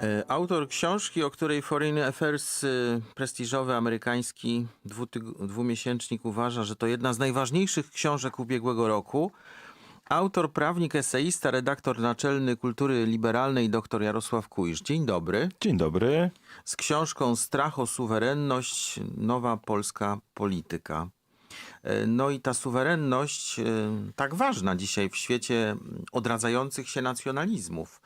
E, Autor książki, o której Foreign Affairs, y, prestiżowy amerykański dwumiesięcznik uważa, że to jedna z najważniejszych książek ubiegłego roku. Autor, prawnik, eseista, redaktor naczelny kultury liberalnej dr Jarosław Kujsz. Dzień dobry. Dzień dobry. Z książką Strach o suwerenność, nowa polska polityka. E, No i ta suwerenność, e, tak ważna dzisiaj w świecie odradzających się nacjonalizmów,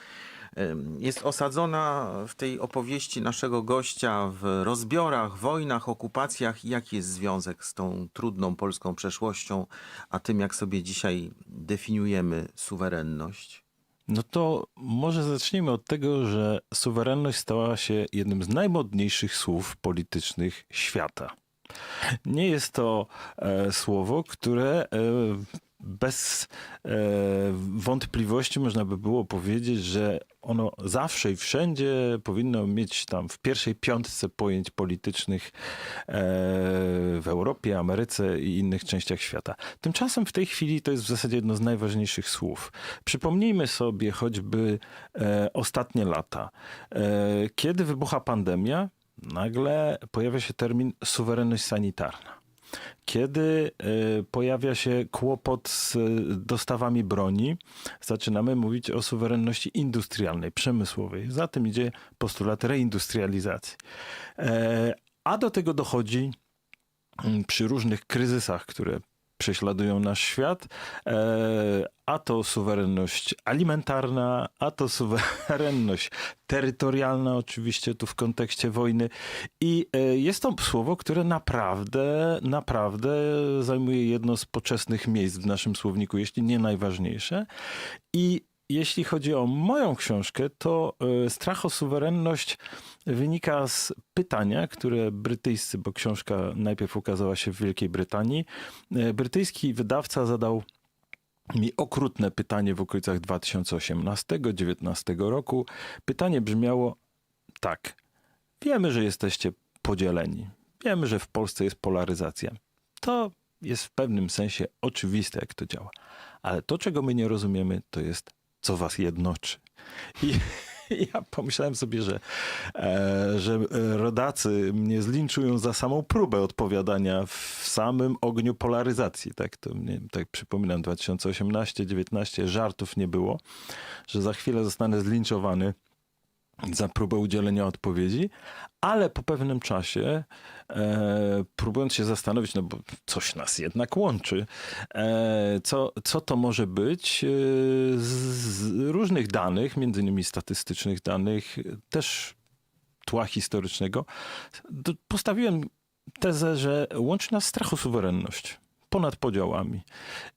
jest osadzona w tej opowieści naszego gościa w rozbiorach, wojnach, okupacjach. Jaki jest związek z tą trudną polską przeszłością, a tym, jak sobie dzisiaj definiujemy suwerenność? No to może zacznijmy od tego, że suwerenność stała się jednym z najmodniejszych słów politycznych świata. Nie jest to e, słowo, które e, bez e, wątpliwości można by było powiedzieć, że ono zawsze i wszędzie powinno mieć tam w pierwszej piątce pojęć politycznych e, w Europie, Ameryce i innych częściach świata. Tymczasem w tej chwili to jest w zasadzie jedno z najważniejszych słów. Przypomnijmy sobie choćby e, ostatnie lata. E, kiedy wybucha pandemia, nagle pojawia się termin suwerenność sanitarna. Kiedy y, pojawia się kłopot z y, dostawami broni, zaczynamy mówić o suwerenności industrialnej, przemysłowej. Za tym idzie postulat reindustrializacji. E, a do tego dochodzi mm, przy różnych kryzysach, które prześladują nasz świat, e, a to suwerenność alimentarna, a to suwerenność terytorialna, oczywiście tu w kontekście wojny. I e, jest to słowo, które naprawdę, naprawdę zajmuje jedno z poczesnych miejsc w naszym słowniku, jeśli nie najważniejsze. I jeśli chodzi o moją książkę, to e, strach o suwerenność wynika z pytania, które brytyjscy, bo książka najpierw ukazała się w Wielkiej Brytanii, e, brytyjski wydawca zadał mi okrutne pytanie w okolicach 2018-2019 roku. Pytanie brzmiało tak. Wiemy, że jesteście podzieleni. Wiemy, że w Polsce jest polaryzacja. To jest w pewnym sensie oczywiste, jak to działa. Ale to, czego my nie rozumiemy, to jest, co was jednoczy. I ja pomyślałem sobie, że, e, że e, rodacy mnie zlinczują za samą próbę odpowiadania w samym ogniu polaryzacji. Tak, to mnie, tak przypominam, 2018-19 żartów nie było, że za chwilę zostanę zlinczowany za próbę udzielenia odpowiedzi, ale po pewnym czasie, e, próbując się zastanowić, no bo coś nas jednak łączy, e, co, co to może być, e, z, z różnych danych, między innymi statystycznych danych, też tła historycznego, postawiłem tezę, że łączy nas strach o suwerenność ponad podziałami.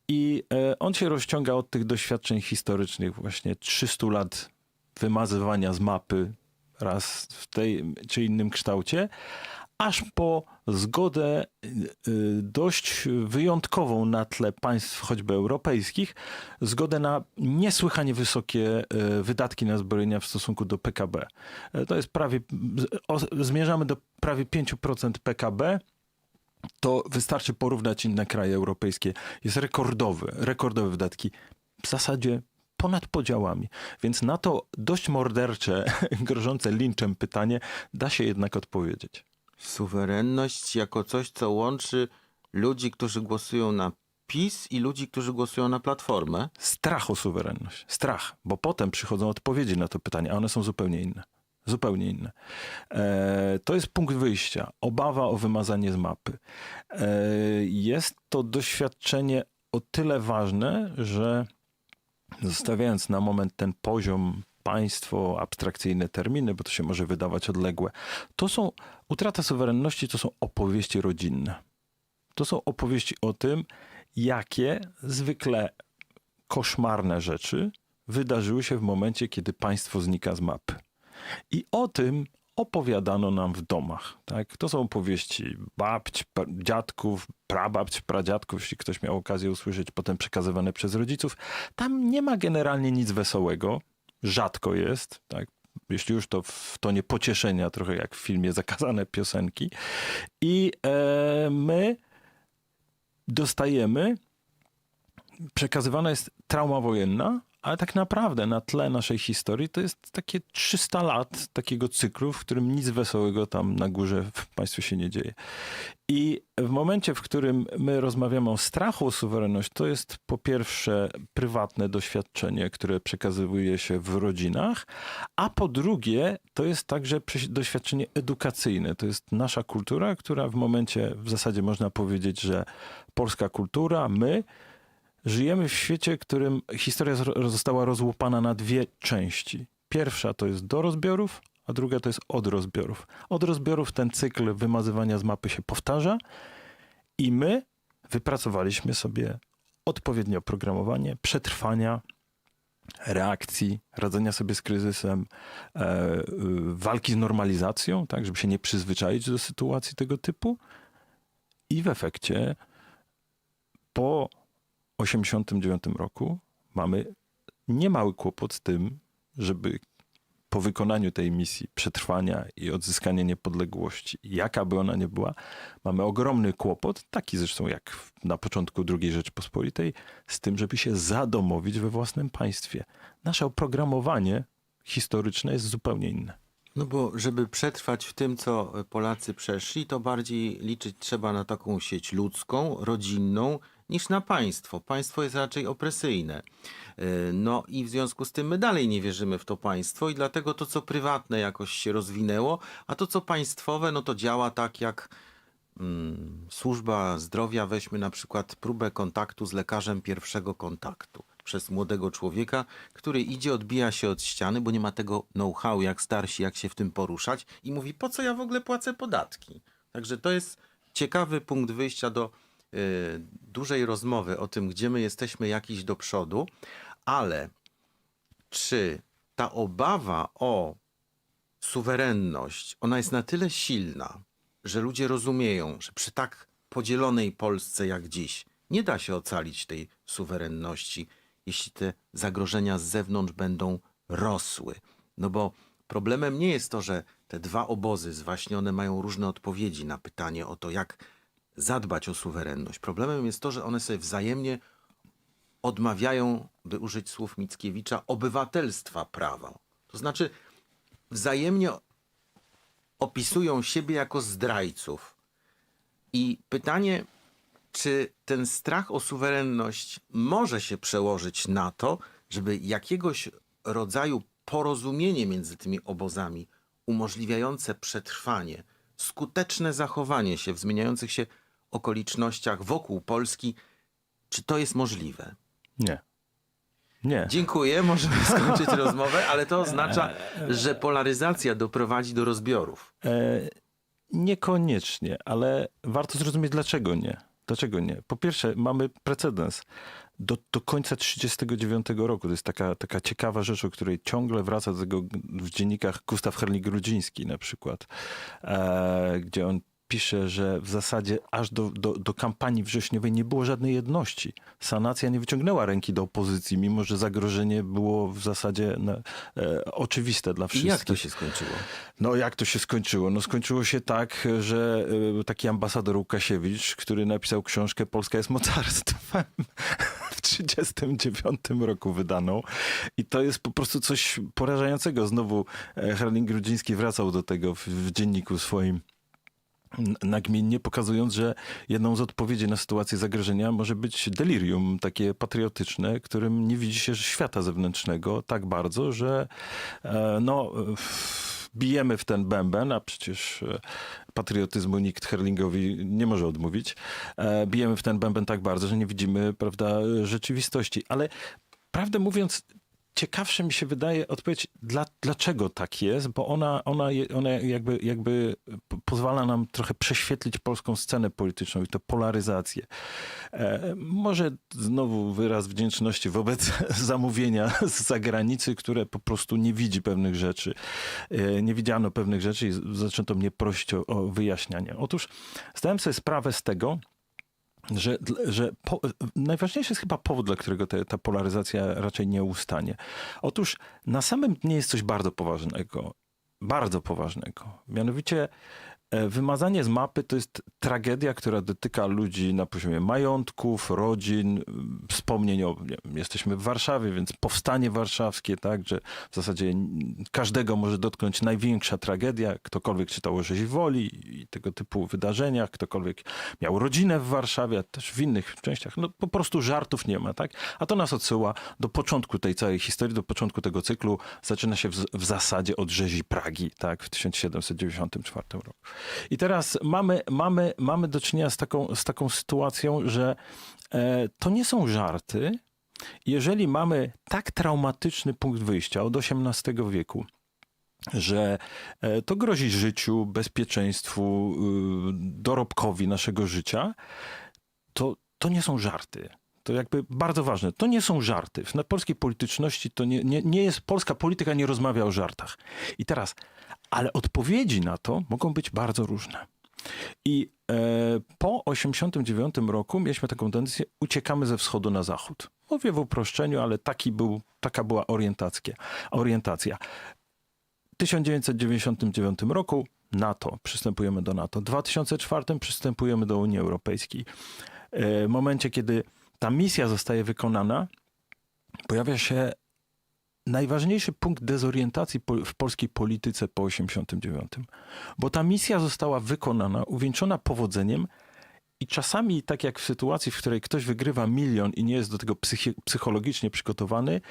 I e, on się rozciąga od tych doświadczeń historycznych, właśnie 300 lat wymazywania z mapy raz w tej czy innym kształcie, aż po zgodę y, y, dość wyjątkową na tle państw choćby europejskich, zgodę na niesłychanie wysokie y, wydatki na zbrojenia w stosunku do PKB. E, To jest prawie, zmierzamy do prawie 5% PKB to wystarczy porównać inne kraje europejskie. Jest rekordowy, rekordowe wydatki. W zasadzie ponad podziałami. Więc na to dość mordercze, grożące linczem pytanie da się jednak odpowiedzieć. Suwerenność jako coś, co łączy ludzi, którzy głosują na PiS i ludzi, którzy głosują na Platformę. Strach o suwerenność. Strach, bo potem przychodzą odpowiedzi na to pytanie, a one są zupełnie inne. Zupełnie inne. E, to jest punkt wyjścia. Obawa o wymazanie z mapy. E, jest to doświadczenie o tyle ważne, że zostawiając na moment ten poziom państwo, abstrakcyjne terminy, bo to się może wydawać odległe, to są, utrata suwerenności to są opowieści rodzinne. To są opowieści o tym, jakie zwykle koszmarne rzeczy wydarzyły się w momencie, kiedy państwo znika z mapy. I o tym opowiadano nam w domach. Tak? To są opowieści babć, dziadków, prababć, pradziadków, jeśli ktoś miał okazję usłyszeć, potem przekazywane przez rodziców. Tam nie ma generalnie nic wesołego, rzadko jest, tak? jeśli już to w tonie pocieszenia, trochę jak w filmie Zakazane Piosenki. I e, my dostajemy, przekazywana jest trauma wojenna, ale tak naprawdę na tle naszej historii to jest takie 300 lat takiego cyklu, w którym nic wesołego tam na górze w państwie się nie dzieje. I w momencie, w którym my rozmawiamy o strachu o suwerenność, to jest po pierwsze prywatne doświadczenie, które przekazuje się w rodzinach, a po drugie to jest także doświadczenie edukacyjne. To jest nasza kultura, która w momencie, w zasadzie można powiedzieć, że polska kultura, my żyjemy w świecie, w którym historia została rozłupana na dwie części. Pierwsza to jest do rozbiorów, a druga to jest od rozbiorów. Od rozbiorów ten cykl wymazywania z mapy się powtarza i my wypracowaliśmy sobie odpowiednie oprogramowanie przetrwania, reakcji, radzenia sobie z kryzysem, e, y, walki z normalizacją, tak, żeby się nie przyzwyczaić do sytuacji tego typu. I w efekcie po 1989 roku mamy niemały kłopot z tym, żeby po wykonaniu tej misji przetrwania i odzyskania niepodległości, jaka by ona nie była, mamy ogromny kłopot, taki zresztą jak na początku II Rzeczypospolitej, z tym, żeby się zadomowić we własnym państwie. Nasze oprogramowanie historyczne jest zupełnie inne. No bo żeby przetrwać w tym, co Polacy przeszli, to bardziej liczyć trzeba na taką sieć ludzką, rodzinną, niż na państwo. Państwo jest raczej opresyjne. Yy, No i w związku z tym my dalej nie wierzymy w to państwo i dlatego to, co prywatne jakoś się rozwinęło, a to, co państwowe, no to działa tak jak mm, służba zdrowia. Weźmy na przykład próbę kontaktu z lekarzem pierwszego kontaktu przez młodego człowieka, który idzie, odbija się od ściany, bo nie ma tego know-how jak starsi, jak się w tym poruszać i mówi, po co ja w ogóle płacę podatki? Także to jest ciekawy punkt wyjścia do dużej rozmowy o tym, gdzie my jesteśmy jakiś do przodu, ale czy ta obawa o suwerenność, ona jest na tyle silna, że ludzie rozumieją, że przy tak podzielonej Polsce jak dziś nie da się ocalić tej suwerenności, jeśli te zagrożenia z zewnątrz będą rosły. No bo problemem nie jest to, że te dwa obozy zwaśnione mają różne odpowiedzi na pytanie o to, jak zadbać o suwerenność. Problemem jest to, że one sobie wzajemnie odmawiają, by użyć słów Mickiewicza, obywatelstwa prawa. To znaczy, wzajemnie opisują siebie jako zdrajców. I pytanie, czy ten strach o suwerenność może się przełożyć na to, żeby jakiegoś rodzaju porozumienie między tymi obozami umożliwiające przetrwanie, skuteczne zachowanie się w zmieniających się okolicznościach wokół Polski, czy to jest możliwe? Nie. Nie. Dziękuję, możemy skończyć rozmowę, ale to oznacza, że polaryzacja doprowadzi do rozbiorów. E, niekoniecznie, ale warto zrozumieć, dlaczego nie. Dlaczego nie? Po pierwsze, mamy precedens. Do, do końca 1939 roku, to jest taka, taka ciekawa rzecz, o której ciągle wraca do tego w dziennikach Gustaw Herling-Grudziński na przykład, e, gdzie on pisze, że w zasadzie aż do, do, do kampanii wrześniowej nie było żadnej jedności. Sanacja nie wyciągnęła ręki do opozycji, mimo że zagrożenie było w zasadzie no, e, oczywiste dla I wszystkich. jak to się skończyło? No jak to się skończyło? No skończyło się tak, że y, taki ambasador Łukasiewicz, który napisał książkę Polska jest mocarstwem w 1939 roku wydaną. I to jest po prostu coś porażającego. Znowu e, Herling Grudziński wracał do tego w, w dzienniku swoim nagminnie pokazując, że jedną z odpowiedzi na sytuację zagrożenia może być delirium takie patriotyczne, którym nie widzi się świata zewnętrznego tak bardzo, że e, no, bijemy w ten bęben, a przecież e, patriotyzmu nikt Herlingowi nie może odmówić. E, Bijemy w ten bęben tak bardzo, że nie widzimy prawda, rzeczywistości. Ale prawdę mówiąc, ciekawsze mi się wydaje odpowiedź, dla, dlaczego tak jest, bo ona, ona, ona jakby, jakby po- pozwala nam trochę prześwietlić polską scenę polityczną i to polaryzację. E, może znowu wyraz wdzięczności wobec zamówienia z zagranicy, które po prostu nie widzi pewnych rzeczy. E, nie widziano pewnych rzeczy i zaczęto mnie prosić o, o wyjaśnianie. Otóż zdałem sobie sprawę z tego, że, że po, najważniejszy jest chyba powód, dla którego te, ta polaryzacja raczej nie ustanie. Otóż na samym dnie jest coś bardzo poważnego. Bardzo poważnego. Mianowicie wymazanie z mapy to jest tragedia, która dotyka ludzi na poziomie majątków, rodzin, wspomnień o, nie jesteśmy w Warszawie, więc powstanie warszawskie, tak, że w zasadzie każdego może dotknąć największa tragedia, ktokolwiek czytał o rzezi woli i tego typu wydarzeniach, ktokolwiek miał rodzinę w Warszawie, a też w innych częściach, no po prostu żartów nie ma, tak, a to nas odsyła do początku tej całej historii, do początku tego cyklu, zaczyna się w, w zasadzie od rzezi Pragi, tak, w 1794 roku. I teraz mamy, mamy, mamy do czynienia z taką, z taką sytuacją, że e, to nie są żarty. Jeżeli mamy tak traumatyczny punkt wyjścia od XVIII wieku, że e, to grozi życiu, bezpieczeństwu, y, dorobkowi naszego życia, to, to nie są żarty. To jakby bardzo ważne. To nie są żarty. Na polskiej polityczności to nie, nie, nie jest, polska polityka nie rozmawia o żartach. I teraz, ale odpowiedzi na to mogą być bardzo różne. I e, po 89 roku mieliśmy taką tendencję, uciekamy ze wschodu na zachód. Mówię w uproszczeniu, ale taki był, taka była orientacja. orientacja. W 1999 roku NATO, przystępujemy do NATO. W 2004 przystępujemy do Unii Europejskiej. E, W momencie, kiedy ta misja zostaje wykonana, pojawia się najważniejszy punkt dezorientacji w polskiej polityce po 89. Bo ta misja została wykonana, uwieńczona powodzeniem i czasami, tak jak w sytuacji, w której ktoś wygrywa milion i nie jest do tego psychologicznie przygotowany,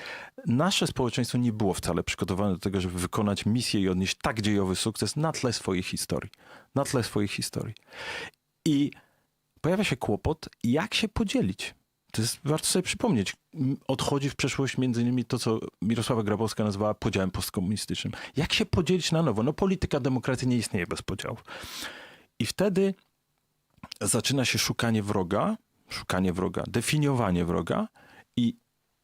nasze społeczeństwo nie było wcale przygotowane do tego, żeby wykonać misję i odnieść tak dziejowy sukces na tle swojej historii. Na tle swojej historii. I pojawia się kłopot, jak się podzielić. To jest warto sobie przypomnieć. Odchodzi w przeszłość między innymi to, co Mirosława Grabowska nazwała podziałem postkomunistycznym. Jak się podzielić na nowo? No polityka demokracji nie istnieje bez podziałów. I wtedy zaczyna się szukanie wroga, szukanie wroga, definiowanie wroga i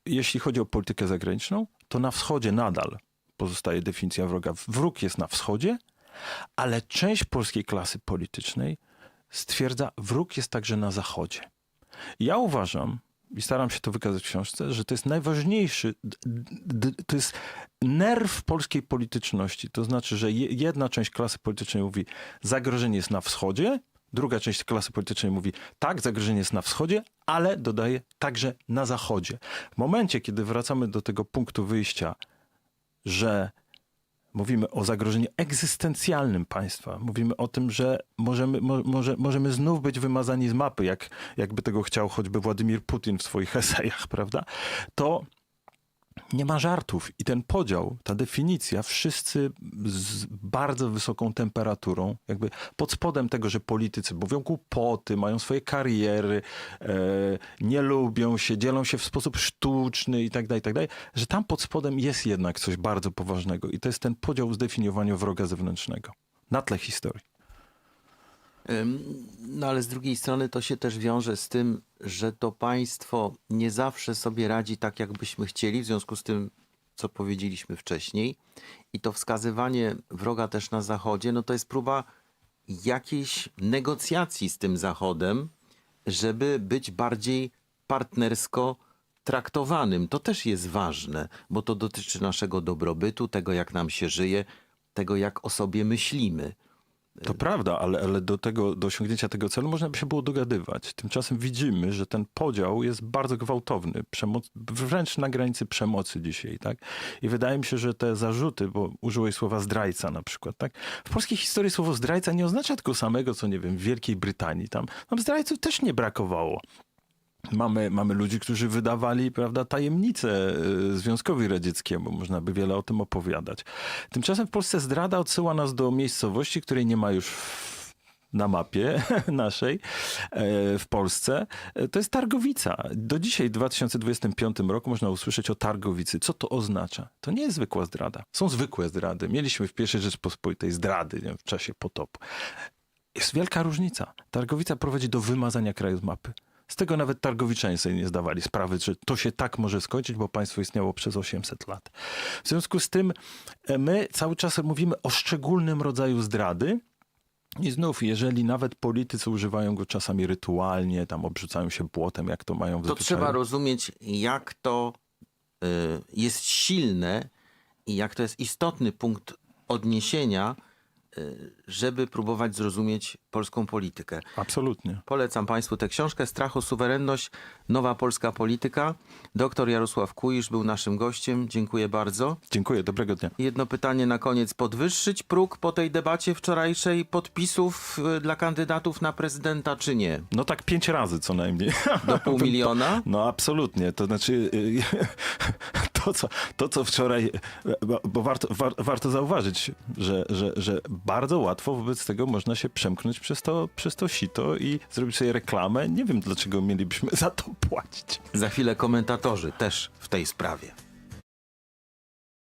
jeśli chodzi o politykę zagraniczną, to na wschodzie nadal pozostaje definicja wroga. Wróg jest na wschodzie, ale część polskiej klasy politycznej stwierdza, wróg jest także na zachodzie. Ja uważam, i staram się to wykazać w książce, że to jest najważniejszy, to jest nerw polskiej polityczności. To znaczy, że je- jedna część klasy politycznej mówi, zagrożenie jest na wschodzie, druga część klasy politycznej mówi, tak, zagrożenie jest na wschodzie, ale dodaje także na zachodzie. W momencie, kiedy wracamy do tego punktu wyjścia, że mówimy o zagrożeniu egzystencjalnym państwa. Mówimy o tym, że możemy, mo, może, możemy znów być wymazani z mapy, jak, jakby tego chciał choćby Władimir Putin w swoich esejach, prawda? To nie ma żartów. I ten podział, ta definicja, wszyscy z bardzo wysoką temperaturą, jakby pod spodem tego, że politycy mówią głupoty, mają swoje kariery, e, nie lubią się, dzielą się w sposób sztuczny i tak dalej, tak dalej, że tam pod spodem jest jednak coś bardzo poważnego i to jest ten podział w zdefiniowaniu wroga zewnętrznego na tle historii. No ale z drugiej strony to się też wiąże z tym, że to państwo nie zawsze sobie radzi tak, jakbyśmy chcieli, w związku z tym, co powiedzieliśmy wcześniej. I to wskazywanie wroga też na Zachodzie, no to jest próba jakiejś negocjacji z tym Zachodem, żeby być bardziej partnersko traktowanym. To też jest ważne, bo to dotyczy naszego dobrobytu, tego jak nam się żyje, tego jak o sobie myślimy. To prawda, ale, ale do, tego, do osiągnięcia tego celu można by się było dogadywać. Tymczasem widzimy, że ten podział jest bardzo gwałtowny, przemoc, wręcz na granicy przemocy dzisiaj. Tak? I wydaje mi się, że te zarzuty, bo użyłeś słowa zdrajca na przykład. Tak? W polskiej historii słowo zdrajca nie oznacza tylko samego, co nie wiem, w Wielkiej Brytanii. Tam, tam zdrajców też nie brakowało. Mamy, mamy ludzi, którzy wydawali prawda, tajemnice y, Związkowi Radzieckiemu. Można by wiele o tym opowiadać. Tymczasem w Polsce zdrada odsyła nas do miejscowości, której nie ma już na mapie naszej e, w Polsce. E, To jest Targowica. Do dzisiaj, w 2025 roku, można usłyszeć o Targowicy. Co to oznacza? To nie jest zwykła zdrada. Są zwykłe zdrady. Mieliśmy w pierwszej Rzeczpospolitej zdrady w czasie potopu. Jest wielka różnica. Targowica prowadzi do wymazania kraju z mapy. Z tego nawet targowiczanie sobie nie zdawali sprawy, że to się tak może skończyć, bo państwo istniało przez 800 lat. W związku z tym e, my cały czas mówimy o szczególnym rodzaju zdrady. I znów, jeżeli nawet politycy używają go czasami rytualnie, tam obrzucają się błotem, jak to mają w To trzeba rozumieć, jak to y, jest silne i jak to jest istotny punkt odniesienia żeby próbować zrozumieć polską politykę. Absolutnie. Polecam Państwu tę książkę Strach o suwerenność, nowa polska polityka. Doktor Jarosław Kujisz był naszym gościem. Dziękuję bardzo. Dziękuję, dobrego dnia. Jedno pytanie na koniec. Podwyższyć próg po tej debacie wczorajszej podpisów y, dla kandydatów na prezydenta, czy nie? No tak pięć razy co najmniej. Do pół miliona? No absolutnie. To znaczy y, to, co, to, co wczoraj, bo, warto, war, warto zauważyć, że, że, że bardzo łatwo wobec tego można się przemknąć przez to, przez to sito i zrobić sobie reklamę. Nie wiem, dlaczego mielibyśmy za to płacić. Za chwilę komentatorzy też w tej sprawie.